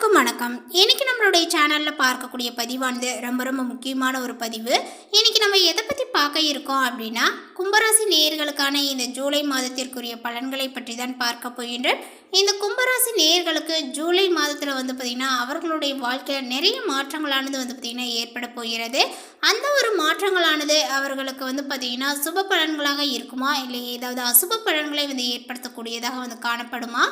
எல்லாருக்கும் வணக்கம். இன்னைக்கு நம்மளுடைய சேனலில் பார்க்கக்கூடிய பதிவானது ரொம்ப ரொம்ப முக்கியமான ஒரு பதிவு. இன்னைக்கு நம்ம எதை பற்றி பார்க்க இருக்கோம் அப்படின்னா கும்பராசி நேயர்களுக்கான இந்த ஜூலை மாதத்திற்குரிய பலன்களை பற்றி தான் பார்க்க போகின்றேன் இந்த கும்பராசி நேயர்களுக்கு ஜூலை மாதத்தில் வந்து பார்த்திங்கன்னா அவர்களுடைய வாழ்க்கையில் நிறைய மாற்றங்களானது வந்து பார்த்திங்கன்னா ஏற்பட போகிறது. அந்த ஒரு மாற்றங்களானது அவர்களுக்கு வந்து பார்த்திங்கன்னா சுப பலன்களாக இருக்குமா? இல்லை ஏதாவது அசுப பலன்களை வந்து ஏற்படுத்தக்கூடியதாக வந்து காணப்படுமா?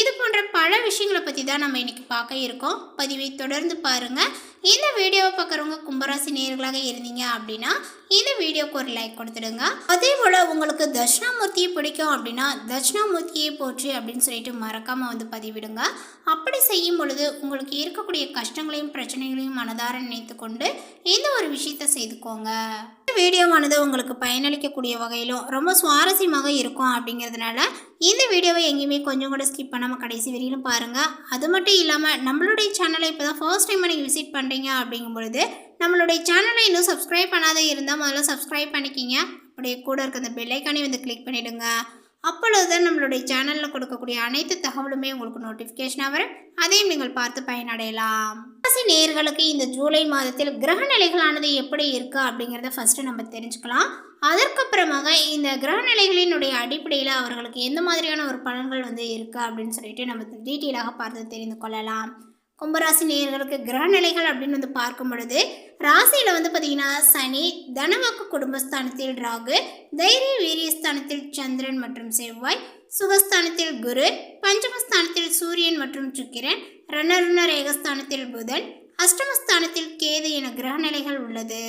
இது போன்ற பல விஷயங்களை பற்றி தான் நம்ம இன்னைக்கு பார்க்க இருக்கோம். பதிவை தொடர்ந்து பாருங்கள் இந்த வீடியோவை பார்க்குறவங்க கும்பராசி நேர்களாக இருந்தீங்க அப்படின்னா இந்த வீடியோக்கு ஒரு லைக் கொடுத்துடுங்க. அதே போல் உங்களுக்கு தட்சிணாமூர்த்தியை பிடிக்கும் அப்படின்னா தட்சிணாமூர்த்தியை போற்றி அப்படின்னு சொல்லிட்டு மறக்காமல் வந்து பதிவிடுங்க. அப்படி செய்யும் பொழுது உங்களுக்கு இருக்கக்கூடிய கஷ்டங்களையும் பிரச்சனைகளையும் மனதார நினைத்து கொண்டு இந்த ஒரு விஷயத்தை செய்துக்கோங்க. வீடியோவானது உங்களுக்கு பயனளிக்கக்கூடிய வகையிலும் ரொம்ப சுவாரஸ்யமாக இருக்கும் அப்படிங்கிறதுனால இந்த வீடியோவை எங்கேயுமே கொஞ்சம் கூட ஸ்கிப் பண்ணாமல் கடைசி வரையிலும் பாருங்கள் அது மட்டும் இல்லாமல் நம்மளுடைய சேனலை இப்போ தான் ஃபர்ஸ்ட் டைம் நீங்கள் விசிட் பண்ணுறீங்க அப்படிங்கும் பொழுது நம்மளுடைய சேனலை இன்னும் சப்ஸ்கிரைப் பண்ணாத இருந்தால் முதல்ல சப்ஸ்கிரைப் பண்ணிக்கிங்க. அப்படியே கூட இருக்க அந்த பெல்லைக்கானே வந்து கிளிக் பண்ணிவிடுங்க அப்பொழுது தான் நம்மளுடைய சேனலில் கொடுக்கக்கூடிய அனைத்து தகவலுமே உங்களுக்கு நோட்டிஃபிகேஷனாக வரும். அதையும் நீங்கள் பார்த்து பயனடையலாம். ராசி நேர்களுக்கு இந்த ஜூலை மாதத்தில் கிரக நிலைகளானது எப்படி இருக்கு அப்படிங்கிறத ஃபஸ்ட்டு நம்ம தெரிஞ்சுக்கலாம். அதற்கப்புறமாக இந்த கிரக நிலைகளினுடைய அடிப்படையில் அவர்களுக்கு எந்த மாதிரியான ஒரு பலன்கள் வந்து இருக்கு அப்படின்னு சொல்லிட்டு நம்ம டீட்டெயிலாக பார்த்து தெரிந்து கொள்ளலாம். கும்பராசி நேயர்களுக்கு கிரகநிலைகள் அப்படின்னு வந்து பார்க்கும் பொழுது ராசியில் வந்து பார்த்தீங்கன்னா சனி தனவாக்கு குடும்பஸ்தானத்தில் ராகு தைரிய வீரியஸ்தானத்தில் சந்திரன் மற்றும் செவ்வாய் சுகஸ்தானத்தில் குரு பஞ்சமஸ்தானத்தில் சூரியன் மற்றும் சுக்கிரன் ரணருண ரேகஸ்தானத்தில் புதன் அஷ்டமஸ்தானத்தில் கேது என கிரக நிலைகள் உள்ளது.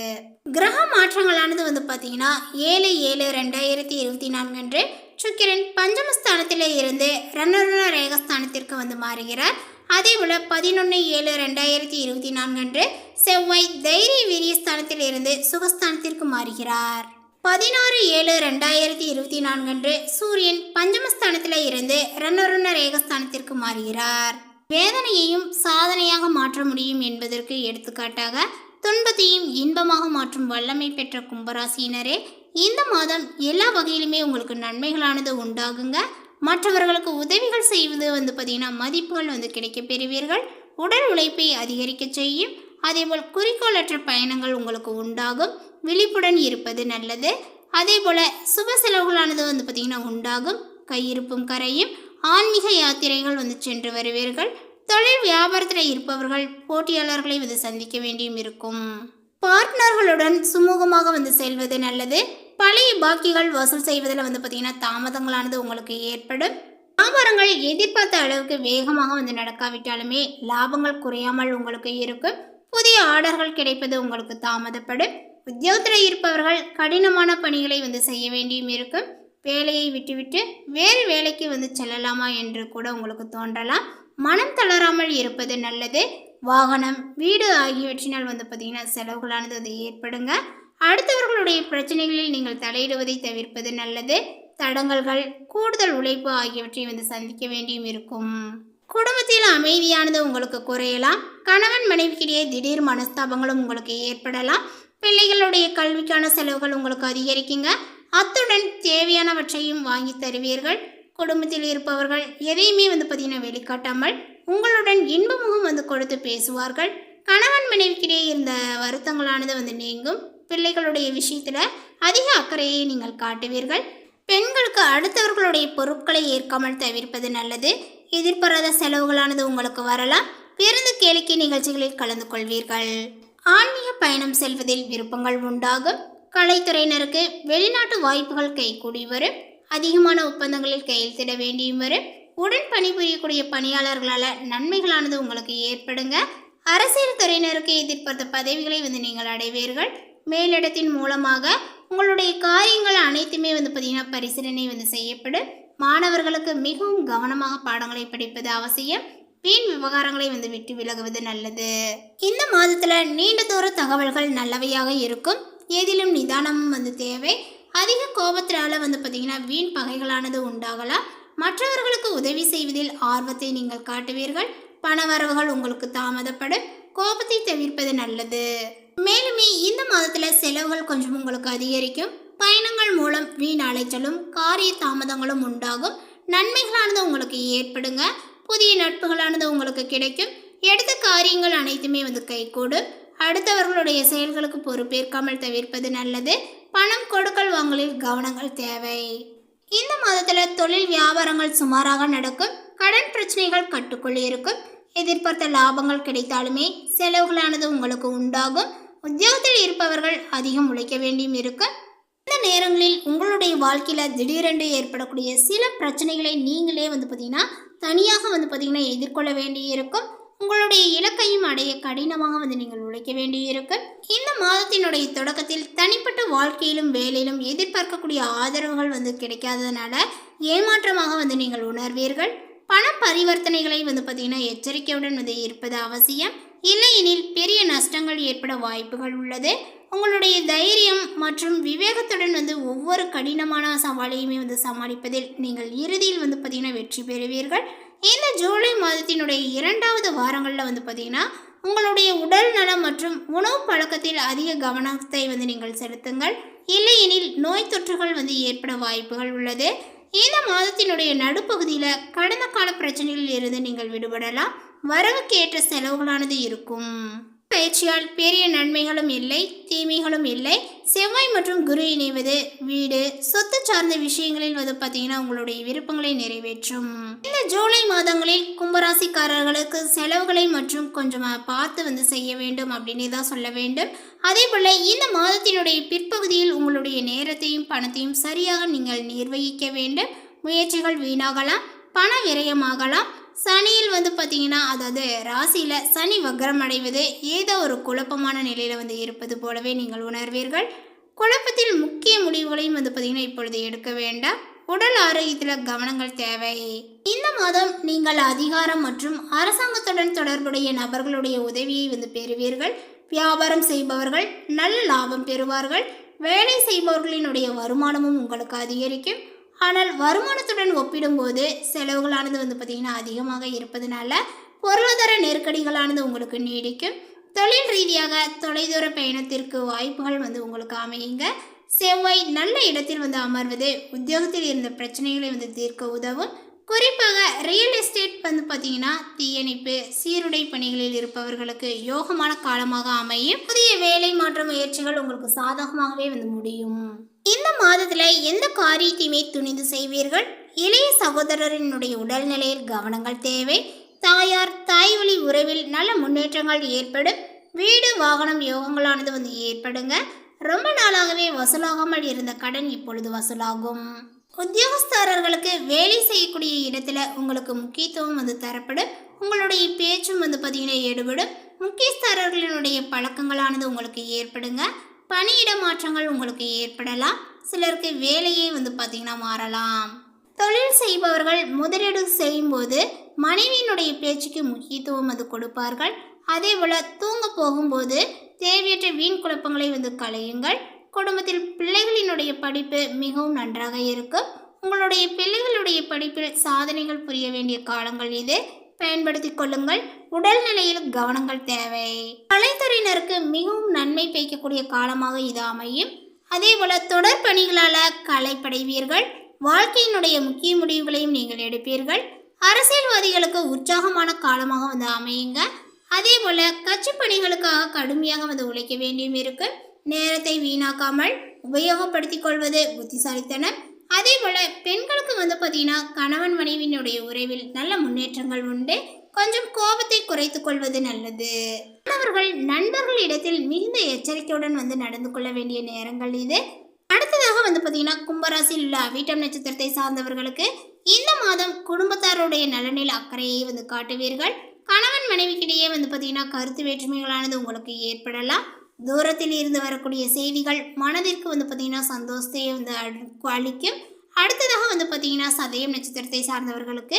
கிரக மாற்றங்களானது வந்து பார்த்தீங்கன்னா ஏழு ஏழு ரெண்டாயிரத்தி இருபத்தி நான்கு அன்று சுக்கிரன் பஞ்சமஸ்தானத்தில் இருந்து ரணருண ரேகஸ்தானத்திற்கு வந்து மாறுகிறார். அதேபோல் பதினொன்று ஏழு ரெண்டாயிரத்தி இருபத்தி நான்கு அன்று செவ்வாய் தைரிய வீரியஸ்தானத்தில் இருந்து சுகஸ்தானத்திற்கு மாறுகிறார். பதினாறு ஏழு ரெண்டாயிரத்தி இருபத்தி நான்கு அன்று சூரியன் பஞ்சமஸ்தானத்தில் இருந்து ரன்னருண ரேகஸ்தானத்திற்கு மாறுகிறார். வேதனையையும் சாதனையாக மாற்ற முடியும் என்பதற்கு எடுத்துக்காட்டாக துன்பத்தையும் இன்பமாக மாற்றும் வல்லமை பெற்ற கும்பராசியினரே இந்த மாதம் எல்லா வகையிலுமே உங்களுக்கு நன்மைகளானது உண்டாகுங்க. மற்றவர்களுக்கு உதவிகள் செய்வது வந்து பார்த்திங்கன்னா மதிப்புகள் வந்து கிடைக்கப் பெறுவீர்கள். உடல் உழைப்பை அதிகரிக்க செய்யும். அதேபோல் குறிக்கோளற்ற பயணங்கள் உங்களுக்கு உண்டாகும். விழிப்புடன் இருப்பது நல்லது. அதே போல் சுப செலவுகளானது வந்து பார்த்திங்கன்னா உண்டாகும். கையிருப்பும் கரையும். ஆன்மீக யாத்திரைகள் வந்து சென்று வருவீர்கள். தொழில் வியாபாரத்தில் இருப்பவர்கள் போட்டியாளர்களை வந்து சந்திக்க வேண்டியும் இருக்கும். பார்ட்னர்களுடன் சுமூகமாக வந்து செல்வது நல்லது. பழைய பாக்கிகள் வசூல் செய்வதில் வந்து பார்த்திங்கன்னா தாமதங்களானது உங்களுக்கு ஏற்படும். வியாபாரங்கள் எதிர்பார்த்த அளவுக்கு வேகமாக வந்து நடக்காவிட்டாலுமே லாபங்கள் குறையாமல் உங்களுக்கு இருக்கும். புதிய ஆர்டர்கள் கிடைப்பது உங்களுக்கு தாமதப்படும். உத்தியோகத்தில் இருப்பவர்கள் கடினமான பணிகளை வந்து செய்ய வேண்டியும் இருக்கும். வேலையை விட்டுவிட்டு வேறு வேலைக்கு வந்து செல்லலாமா என்று கூட உங்களுக்கு தோன்றலாம். மனம் தளராமல் இருப்பது நல்லது. வாகனம் வீடு ஆகியவற்றினால் வந்து பார்த்திங்கன்னா செலவுகளானது வந்து ஏற்படுங்க. அடுத்தவர்களுடைய பிரச்சனைகளில் நீங்கள் தலையிடுவதை தவிர்ப்பது நல்லது. தடங்கல்கள் கூடுதல் உழைப்பு ஆகியவற்றை வந்து சந்திக்க வேண்டியும் இருக்கும். குடும்பத்தில் அமைதியானது உங்களுக்கு குறையலாம். கணவன் மனைவிக்கிடையே திடீர் மனஸ்தாபங்களும் உங்களுக்கு ஏற்படலாம். பிள்ளைகளுடைய கல்விக்கான செலவுகள் உங்களுக்கு அதிகரிக்குங்க. அத்துடன் தேவையானவற்றையும் வாங்கி தருவீர்கள். குடும்பத்தில் இருப்பவர்கள் எதையுமே வந்து பார்த்தீங்கன்னா வெளிக்காட்டாமல் உங்களுடன் இன்பமுகம் வந்து கொடுத்து பேசுவார்கள். கணவன் மனைவிக்கிடையே இருந்த வருத்தங்களானது வந்து நீங்கும். பிள்ளைகளுடைய விஷயத்தில் அதிக அக்கறையை நீங்கள் காட்டுவீர்கள். பெண்களுக்கு அடுத்தவர்களுடைய பொருட்களை ஏற்காமல் தவிர்ப்பது நல்லது. எதிர்பாராத செலவுகளானது உங்களுக்கு வரலாம். பிறந்த கேளிக்கை நிகழ்ச்சிகளில் கலந்து கொள்வீர்கள். ஆன்மீக பயணம் செல்வதில் விருப்பங்கள் உண்டாகும். கலைத்துறையினருக்கு வெளிநாட்டு வாய்ப்புகள் கைகூடி வரும். அதிகமான ஒப்பந்தங்களில் கையெழுத்திட வேண்டியும் வரும். உடன் பணிபுரியக்கூடிய பணியாளர்களால் நன்மைகளானது உங்களுக்கு ஏற்படுங்க. அரசியல் துறையினருக்கு எதிர்பார்த்த பதவிகளை வந்து நீங்கள் அடைவீர்கள். மேலிடத்தின் மூலமாக உங்களுடைய காரியங்கள் அனைத்துமே வந்து பார்த்திங்கன்னா பரிசீலனை வந்து செய்யப்படும் மாணவர்களுக்கு மிகவும் கவனமாக பாடங்களை படிப்பது அவசியம். வீண் விவகாரங்களை வந்து விட்டு விலகுவது நல்லது. இந்த மாதத்தில் நீண்ட தூர தகவல்கள் நல்லவையாக இருக்கும். ஏதிலும் நிதானமும் வந்து தேவை. அதிக கோபத்தினால வந்து பார்த்திங்கன்னா வீண் பகைகளானது உண்டாகலாம். மற்றவர்களுக்கு உதவி செய்வதில் ஆர்வத்தை நீங்கள் காட்டுவீர்கள். பணவரவுகள் உங்களுக்கு தாமதப்படும். கோபத்தை தவிர்ப்பது நல்லது. மேலுமே இந்த மாதத்தில் செலவுகள் கொஞ்சம் உங்களுக்கு அதிகரிக்கும். பயணங்கள் மூலம் வீண் அலைச்சலும் காரிய தாமதங்களும் உண்டாகும். நன்மைகளானது உங்களுக்கு ஏற்படுங்க. புதிய நட்புகளானது உங்களுக்கு கிடைக்கும். எடுத்த காரியங்கள் அனைத்துமே வந்து கைகூடும். அடுத்தவர்களுடைய செயல்களுக்கு பொறுப்பேற்காமல் தவிர்ப்பது நல்லது. பணம் கொடுக்கல் வாங்கலில் கவனங்கள் தேவை. இந்த மாதத்தில் தொழில் வியாபாரங்கள் சுமாராக நடக்கும். கடன் பிரச்சனைகள் கட்டுக்குள் இருக்கும். எதிர்பார்த்த லாபங்கள் கிடைத்தாலுமே செலவுகளானது உங்களுக்கு உண்டாகும். உத்தியோகத்தில் இருப்பவர்கள் அதிகம் உழைக்க வேண்டியும் இருக்கு இந்த நேரங்களில் உங்களுடைய வாழ்க்கையில் திடீரென்று ஏற்படக்கூடிய சில பிரச்சனைகளை நீங்களே வந்து பார்த்தீங்கன்னா தனியாக வந்து பார்த்தீங்கன்னா எதிர்கொள்ள வேண்டியிருக்கும் உங்களுடைய இலக்கையும் அடைய கடினமாக வந்து நீங்கள் உழைக்க வேண்டியிருக்கு இந்த மாதத்தினுடைய தொடக்கத்தில் தனிப்பட்ட வாழ்க்கையிலும் வேலையிலும் எதிர்பார்க்கக்கூடிய ஆதரவுகள் வந்து கிடைக்காததுனால ஏமாற்றமாக வந்து நீங்கள் உணர்வீர்கள். பண பரிவர்த்தனைகளை வந்து பார்த்தீங்கன்னா எச்சரிக்கையுடன் வந்து இருப்பது அவசியம். இல்லையெனில் பெரிய நஷ்டங்கள் ஏற்பட வாய்ப்புகள் உள்ளது. உங்களுடைய தைரியம் மற்றும் விவேகத்துடன் வந்து ஒவ்வொரு கடினமான சவாலையுமே வந்து சமாளிப்பதில் நீங்கள் இறுதியில் வந்து பார்த்தீங்கன்னா வெற்றி பெறுவீர்கள். இந்த ஜூலை மாதத்தினுடைய இரண்டாவது வாரங்களில் வந்து பார்த்தீங்கன்னா உங்களுடைய உடல் நலம் மற்றும் உணவு பழக்கத்தில் அதிக கவனத்தை வந்து நீங்கள் செலுத்துங்கள். இல்லையெனில் நோய் தொற்றுகள் வந்து ஏற்பட வாய்ப்புகள் உள்ளது. இந்த மாதத்தினுடைய நடுப்பகுதியில் கடந்த கால பிரச்சனைகளில் இருந்து நீங்கள் விடுபடலாம். வரவுக்கு ஏற்ற செலவுகளானது இருக்கும். பயிற்சியால் பெரிய நன்மைகளும் இல்லை தீமைகளும் இல்லை. செவ்வாய் மற்றும் குரு இணைவது வீடு. சொத்து சார்ந்த விஷயங்களில் வந்து பார்த்தீங்கன்னா உங்களுடைய விருப்பங்களை நிறைவேற்றும். இந்த ஜூலை மாதங்களில் கும்பராசிக்காரர்களுக்கு செலவுகளை மற்றும் கொஞ்சம் பார்த்து வந்து செய்ய வேண்டும் அப்படின்னு தான் சொல்ல வேண்டும். அதே போல் இந்த மாதத்தினுடைய பிற்பகுதியில் உங்களுடைய நேரத்தையும் பணத்தையும் சரியாக நீங்கள் நிர்வகிக்க வேண்டும். முயற்சிகள் வீணாகலாம். பண விரயமாகலாம். சனியில் வந்து பார்த்தீங்கன்னா அதாவது ராசியில் சனி வக்ரம் அடைவது ஏதோ ஒரு குழப்பமான நிலையில் வந்து இருப்பது போலவே நீங்கள் உணர்வீர்கள். குழப்பத்தில் முக்கிய முடிவுகளையும் வந்து பார்த்தீங்கன்னா இப்பொழுது எடுக்க வேண்டாம். உடல் ஆரோக்கியத்தில் கவனங்கள் தேவை. இந்த மாதம் நீங்கள் அதிகாரம் மற்றும் அரசாங்கத்துடன் தொடர்புடைய நபர்களுடைய உதவியை வந்து பெறுவீர்கள். வியாபாரம் செய்பவர்கள் நல்ல லாபம் பெறுவார்கள். வேலை செய்பவர்களினுடைய வருமானமும் உங்களுக்கு அதிகரிக்கும். ஆனால் வருமானத்துடன் ஒப்பிடும்போது செலவுகளானது வந்து பார்த்திங்கன்னா அதிகமாக இருப்பதனால பொருளாதார நெருக்கடிகளானது உங்களுக்கு நீடிக்கும். தொழில் ரீதியாக தொலைதூர பயணத்திற்கு வாய்ப்புகள் வந்து உங்களுக்கு அமையுங்க. செவ்வாய் நல்ல இடத்தில் வந்து அமர்வது உத்தியோகத்தில் இருந்த பிரச்சனைகளை வந்து தீர்க்க உதவும். குறிப்பாக ரியல் எஸ்டேட் வந்து பார்த்தீங்கன்னா தீயணைப்பு சீருடை பணிகளில் இருப்பவர்களுக்கு யோகமான காலமாக அமையும். புதிய வேலை மாற்ற முயற்சிகள் உங்களுக்கு சாதகமாகவே வந்து முடியும். இந்த மாதத்தில் எந்த காரியத்தையுமே துணிந்து செய்வீர்கள்? இளைய சகோதரரினுடைய உடல்நிலையில் கவனங்கள் தேவை. தாயார் தாய் வழி உறவில் நல்ல முன்னேற்றங்கள் ஏற்படும். வீடு வாகனம் யோகங்களானது வந்து ஏற்படுங்க. ரொம்ப நாளாகவே வசூலாகாமல் இருந்த கடன் இப்பொழுது வசூலாகும். உத்தியோகஸ்தாரர்களுக்கு வேலை செய்யக்கூடிய இடத்துல உங்களுக்கு முக்கியத்துவம் வந்து தரப்படும். உங்களுடைய பேச்சும் வந்து பார்த்தீங்கன்னா ஈடுபடும். முக்கியஸ்தாரர்களினுடைய பழக்கங்களானது உங்களுக்கு ஏற்படுங்க. பணியிட மாற்றங்கள் உங்களுக்கு ஏற்படலாம். சிலருக்கு வேலையே வந்து பார்த்தீங்கன்னா மாறலாம். தொழில் செய்பவர்கள் முதலீடு செய்யும்போது மனைவியினுடைய பேச்சுக்கு முக்கியத்துவம் அது கொடுப்பார்கள். அதே போல் தூங்க போகும்போது தேவையற்ற வீண் குழப்பங்களை வந்து களையுங்கள். குடும்பத்தில் பிள்ளைகளினுடைய படிப்பு மிகவும் நன்றாக இருக்கும். உங்களுடைய பிள்ளைகளுடைய படிப்பில் சாதனைகள் புரிய வேண்டிய காலங்கள் இது. பயன்படுத்திக் கொள்ளுங்கள். உடல்நிலையில் கவனங்கள் தேவை. கலைத்துறையினருக்கு மிகவும் நன்மை பயக்கக்கூடிய காலமாக இது அமையும். அதே போல தொடர் பணிகளால் கலைப்படைவீர்கள். வாழ்க்கையினுடைய முக்கிய முடிவுகளையும் நீங்கள் எடுப்பீர்கள். அரசியல்வாதிகளுக்கு உற்சாகமான காலமாக வந்து அமையுங்க. அதே போல கட்சி பணிகளுக்காக கடுமையாக வந்து உழைக்க வேண்டியும் இருக்கு. நேரத்தை வீணாக்காமல் உபயோகப்படுத்திக் கொள்வது புத்திசாலித்தனம். அதே போல் பெண்களுக்கு வந்து பார்த்தீங்கன்னா கணவன் மனைவியினுடைய உறவில் நல்ல முன்னேற்றங்கள் உண்டு. கொஞ்சம் கோபத்தை குறைத்து கொள்வது நல்லது. மாணவர்கள் நண்பர்கள் இடத்தில் மிகுந்த எச்சரிக்கையுடன் வந்து நடந்து கொள்ள வேண்டிய நேரங்கள் இது. அடுத்ததாக வந்து பார்த்தீங்கன்னா கும்பராசியில் உள்ள அவிட்டம் நட்சத்திரத்தை சார்ந்தவர்களுக்கு இந்த மாதம் குடும்பத்தாருடைய நலனில் அக்கறையை வந்து காட்டுவீர்கள். கணவன் மனைவிக்கிடையே வந்து பார்த்தீங்கன்னா கருத்து வேற்றுமைகளானது உங்களுக்கு ஏற்படலாம். தூரத்தில் இருந்து வரக்கூடிய செய்திகள் மனதிற்கு வந்து பார்த்திங்கன்னா சந்தோஷத்தை வந்து அளிக்கும். அடுத்ததாக வந்து பார்த்திங்கன்னா சதயம் நட்சத்திரத்தை சார்ந்தவர்களுக்கு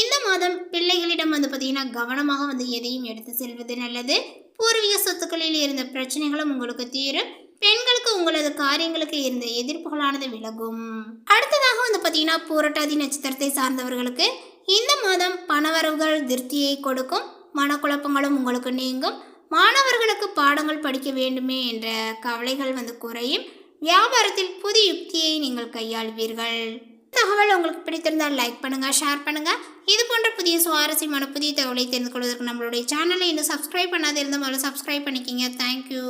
இந்த மாதம் பிள்ளைகளிடம் வந்து பார்த்தீங்கன்னா கவனமாக வந்து எதையும் எடுத்து செல்வது நல்லது. பூர்வீக சொத்துக்களில் இருந்த பிரச்சனைகளும் உங்களுக்கு தீரும். பெண்களுக்கு உங்களது காரியங்களுக்கு இருந்த எதிர்ப்புகளானது விலகும். அடுத்ததாக வந்து பார்த்தீங்கன்னா பூரட்டாதி நட்சத்திரத்தை சார்ந்தவர்களுக்கு இந்த மாதம் பணவரவுகள் திருப்தியை கொடுக்கும். மனக்குழப்பங்களும் உங்களுக்கு நீங்கும். மாணவர்களுக்கு பாடங்கள் படிக்க வேண்டுமே என்ற கவலைகள் வந்து குறையும். வியாபாரத்தில் புது யுக்தியை நீங்கள் கையாள்வீர்கள். தகவல் உங்களுக்கு பிடித்திருந்தால் லைக் பண்ணுங்கள் ஷேர் பண்ணுங்கள் இது போன்ற புதிய சுவாரஸ்யமான புதிய தகவலை தெரிந்து கொள்வதற்கு நம்மளுடைய சேனலை இன்னும் சப்ஸ்கிரைப் பண்ணாத இருந்தால் முதல்ல சப்ஸ்கிரைப் பண்ணிக்கிங்க தேங்க்யூ